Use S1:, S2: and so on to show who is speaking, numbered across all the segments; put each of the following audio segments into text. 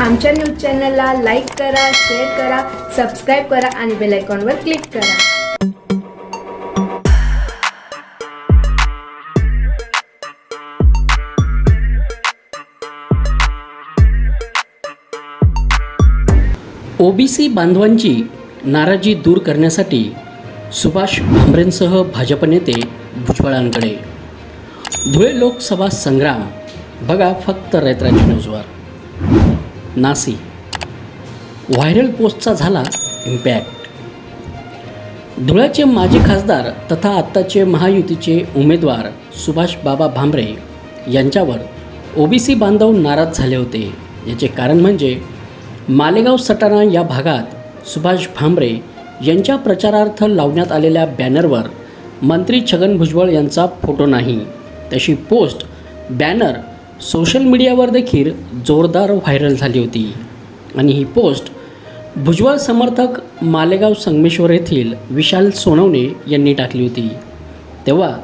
S1: आमच्या न्यूज चॅनलला लाईक करा शेअर करा सबस्क्राईब करा आणि बेल आयकॉनवर क्लिक करा.
S2: ओबीसी बांधवांची नाराजी दूर करण्यासाठी सुभाष भामरेंसह भाजप नेते भुजबळांकडे. धुळे लोकसभा संग्राम. बघा फक्त रयतराज न्यूजवर. नासी. व्हायरल पोस्टचा झाला इम्पॅक्ट. धुळ्याचे माजी खासदार तथा आत्ताचे महायुतीचे उमेदवार सुभाष बाबा भांबरे यांच्यावर ओबीसी बांधव नाराज झाले होते. याचे कारण म्हणजे मालेगाव सटाणा या भागात सुभाष भांबरे यांच्या प्रचारार्थ लावण्यात आलेल्या बॅनरवर मंत्री छगन भुजबळ यांचा फोटो नाही. तशी पोस्ट बॅनर सोशल मीडियावर देखील जोरदार व्हायरल झाली होती. आणि ही पोस्ट भुजबळ समर्थक मालेगाव संगमेश्वर येथील विशाल सोनवणे यांनी टाकली होती. तेव्हा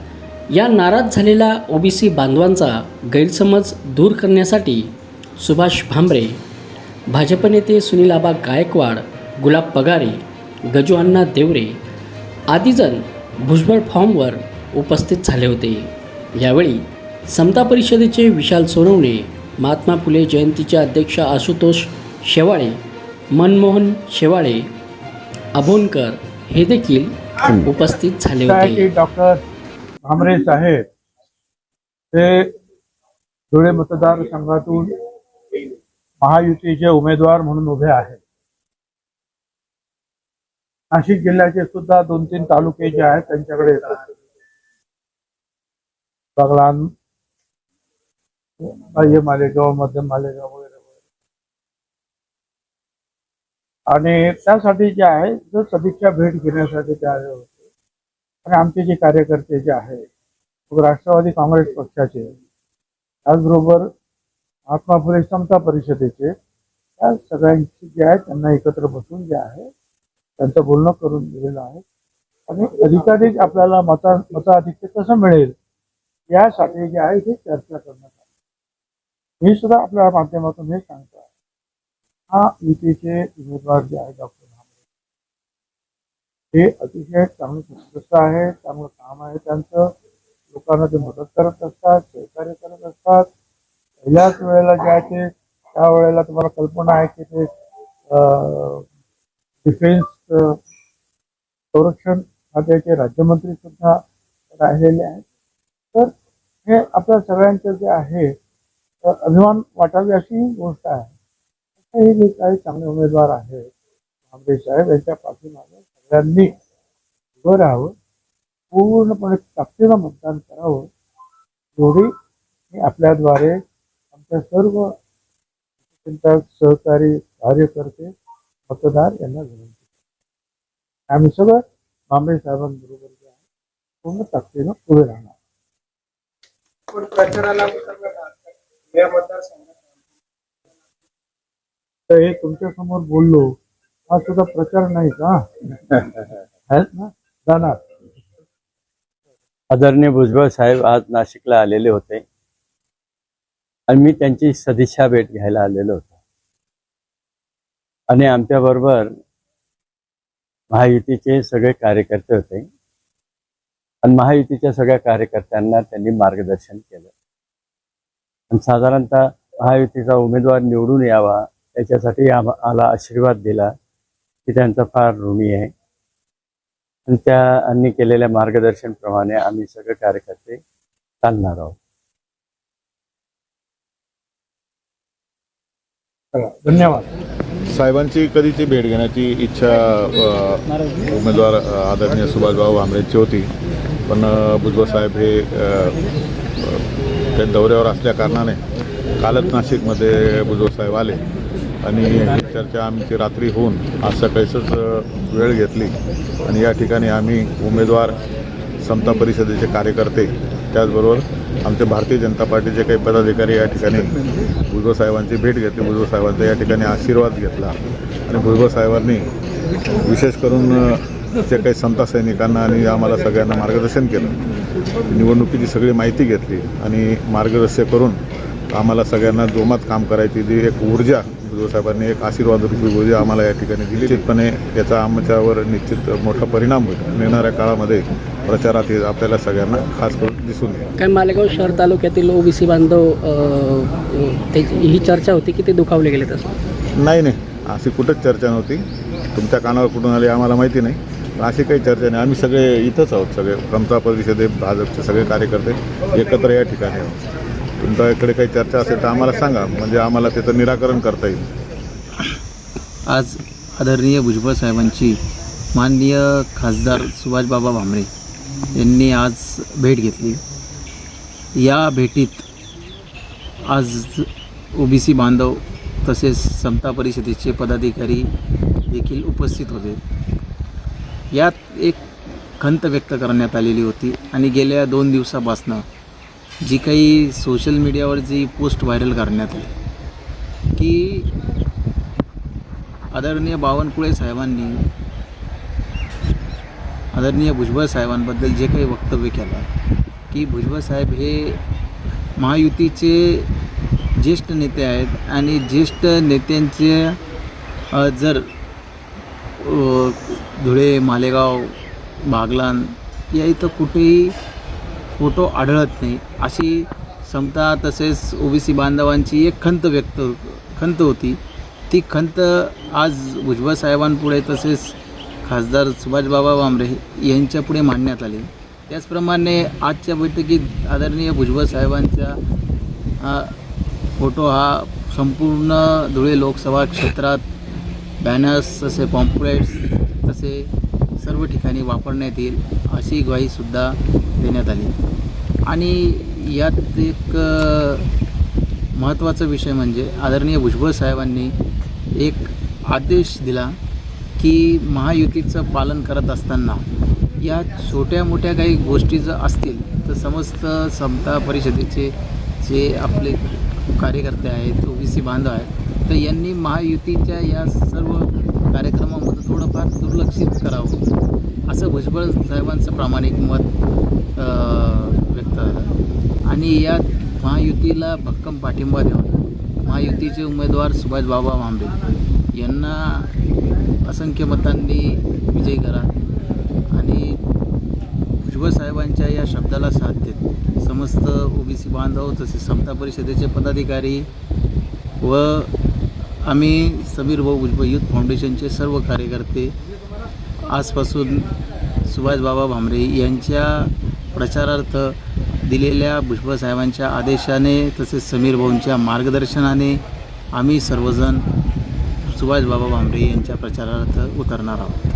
S2: या नाराज झालेल्या ओबीसी बांधवांचा गैरसमज दूर करण्यासाठी सुभाष भांबरे भाजप नेते सुनील आबा गायकवाड गुलाब पगारे गजुअण्णा देवरे आदीजण भुजबळ फॉर्मवर उपस्थित झाले होते. यावेळी समता परिषदेचे विशाल सोनवणे महात्मा फुले जयंतीचे अध्यक्ष आशुतोष शेवाळे मनमोहन शेवाळे अभोनकर हे देखील उपस्थित झाले होते.
S3: डॉक्टर भामरे साहेब ते धुळे मतदारसंघातून महायुतीचे उमेदवार म्हणून उभे आहेत. नाशिक जिल्ह्याचे सुद्धा दोन तीन तालुके जे आहेत त्यांच्याकडे येतात. बाह्य मालेगाव मध्य मालेगाव वगैरे वगैरे. आणि त्यासाठी जे आहे जर सदिच्छा भेट घेण्यासाठी ते आले होते. आणि आमचे जे कार्यकर्ते जे आहे मग राष्ट्रवादी काँग्रेस पक्षाचे त्याचबरोबर महात्मा फुले समता परिषदेचे त्या सगळ्यांची जे आहे त्यांना एकत्र बसून जे आहे त्यांचं बोलणं करून दिलेलं आहे. आणि अधिकाधिक आपल्याला मता मताधिक्य कसं मिळेल यासाठी जे आहे ते चर्चा करण्यात मी सुद्धा आपल्या माध्यमातून हे सांगतो आहे. हा युतीचे उमेदवार जे आहे डॉक्टर भामरे हे अतिशय चांगले पुस्तक आहे चांगलं काम आहे त्यांचं. लोकांना ते मदत करत असतात सहकार्य करत असतात. पहिल्याच वेळेला जे आहे ते त्यावेळेला तुम्हाला कल्पना आहे की ते डिफेन्स संरक्षण खात्याचे राज्यमंत्री सुद्धा राहिलेले आहेत. तर हे आपल्या सगळ्यांचं जे आहे अभिमान वाटावी अशी ही गोष्ट आहे. हे जे काही चांगले उमेदवार आहेत आमदे साहेब यांच्या पाठीमागे सगळ्यांनी उभं राहावं. पूर्णपणे ताकदीनं मतदान करावं. एवढी मी आपल्याद्वारे आमच्या सर्व चिंतक सहकारी कार्यकर्ते मतदार यांना विनंती आम्ही सगळं भांबरे साहेबांबरोबर जे आहे पूर्ण ताकदीनं पुढे राहणार.
S4: पण प्रचाराला या मतदारसंघात
S3: तर हे तुमच्यासमोर बोललो. हा सुद्धा प्रचार नाही का? आहेत ना? जाणार.
S5: आदरणीय भुजबळ साहेब आज नाशिकला आलेले होते. आणि मी त्यांची सदिच्छा भेट घ्यायला आलेलो होतो. आणि आमच्याबरोबर महायुतीचे सगळे कार्यकर्ते होते. आणि महायुतीच्या सगळ्या कार्यकर्त्यांना त्यांनी मार्गदर्शन केलं. आणि साधारणतः महायुतीचा उमेदवार निवडून यावा त्याच्यासाठी आम्हाला आशीर्वाद दिला की त्यांचा फार ऋणी आहे. आणि त्यांनी केलेल्या मार्गदर्शनप्रमाणे आम्ही सगळे कार्यकर्ते चालणार आहोत.
S3: धन्यवाद.
S6: साहेबांची कधीची भेट घेण्याची इच्छा उमेदवार आदरणीय सुभाषबाबू भामरेंची होती. पण भुजबळ साहेब हे ते दौऱ्यावर असल्याकारणाने कालच नाशिकमध्ये भुजबळ साहेब आले आणि ही चर्चा आमची रात्री होऊन आज सकाळीच वेळ घेतली. आणि या ठिकाणी आम्ही उमेदवार समता परिषदेचे कार्यकर्ते त्याचबरोबर आमचे भारतीय जनता पार्टीचे काही पदाधिकारी या ठिकाणी भुजबळ साहेबांची भेट घेतली. भुजबळ साहेबांचा या ठिकाणी आशीर्वाद घेतला. आणि भुजबळ साहेबांनी विशेष करून जे काही समता सैनिकांना आणि आम्हाला सगळ्यांना मार्गदर्शन केलं. निवडणुकीची सगळी माहिती घेतली आणि मार्गदर्शन करून आम्हाला सगळ्यांना जोमात काम करायची जी एक ऊर्जा साहेबांनी एक आशीर्वाद रूपी ऊर्जा आम्हाला या ठिकाणी दिली. निश्चितपणे याचा आमच्यावर निश्चित मोठा परिणाम होईल. येणाऱ्या काळामध्ये प्रचारात हे आपल्याला सगळ्यांना खास करून दिसून येईल.
S2: काय मालेगाव शहर तालुक्यातील ओबीसी बांधव ही चर्चा होती की ते दुखावले गेले तसं
S6: नाही नाही. अशी कुठंच चर्चा नव्हती. तुमच्या कानावर कुठून आली आम्हाला माहिती नाही. अशी काही चर्चा नाही. आम्ही सगळे इथंच आहोत सगळे समता परिषदे भाजपचे सगळे कार्यकर्ते एकत्र या ठिकाणी आहोत. तुमच्याकडे काही चर्चा असेल तर आम्हाला सांगा म्हणजे आम्हाला त्याचं निराकरण करता येईल.
S7: आज आदरणीय भुजबळ साहेबांची माननीय खासदार सुभाषबाबा भामरे यांनी आज भेट घेतली. या भेटीत आज ओबीसी बांधव तसेच समता परिषदेचे पदाधिकारी देखील उपस्थित होते. यात एक खंत व्यक्त करण्यात आलेली होती. आणि गेल्या दोन दिवसापासनं जी काही सोशल मीडियावर जी पोस्ट व्हायरल करण्यात आली की आदरणीय बावनकुळे साहेबांनी आदरणीय भुजबळ साहेबांबद्दल जे काही वक्तव्य केलं की भुजबळ साहेब हे महायुतीचे ज्येष्ठ नेते आहेत आणि ज्येष्ठ नेत्यांचे जर धुळे मालेगाव बागलान या इथं कुठेही फोटो आढळत नाही. अशी क्षमता तसेच ओबीसी बांधवांची एक खंत व्यक्त खंत होती. ती खंत आज भुजबळ साहेबांपुढे तसेच खासदार सुभाषबाबा भामरे यांच्यापुढे मांडण्यात आली. त्याचप्रमाणे आजच्या बैठकीत आदरणीय भुजबळ साहेबांचा फोटो हा संपूर्ण धुळे लोकसभा क्षेत्रात बॅनर्स तसे पॉम्पलेट्स तसे सर्व ठिकाणी वापरण्यात येईल अशी ग्वाहीसुद्धा देण्यात आली. आणि यात एक महत्त्वाचा विषय म्हणजे आदरणीय भुजबळ साहेबांनी एक आदेश दिला की महायुतीचं पालन करत असताना या छोट्या मोठ्या काही गोष्टी जर असतील तर समस्त समता परिषदेचे जे आपले कार्यकर्ते आहेत ओबीसी बांधव आहेत तर यांनी महायुतीच्या या सर्व कार्यक्रमामध्ये थोडंफार दुर्लक्षित करावं असं भुजबळ साहेबांचं प्रामाणिक मत व्यक्त झालं. आणि या महायुतीला भक्कम पाठिंबा देऊन महायुतीचे उमेदवार सुभाष बाबा भांबरे यांना असंख्य मतांनी विजयी करा आणि भुजबळ साहेबांच्या या शब्दाला साथ देत समस्त ओबीसी बांधव तसेच समता परिषदेचे पदाधिकारी व आम्ही समीर भाऊ भुजबळ युथ फाउंडेशनचे सर्व कार्यकर्ते आजपासून सुभाषबाबा भामरे यांच्या प्रचारार्थ दिलेल्या भुजबळ साहेबांच्या आदेशाने तसेच समीर भाऊंच्या मार्गदर्शनाने आम्ही सर्वजण सुभाषबाबा भामरे यांच्या प्रचारार्थ उतरणार आहोत.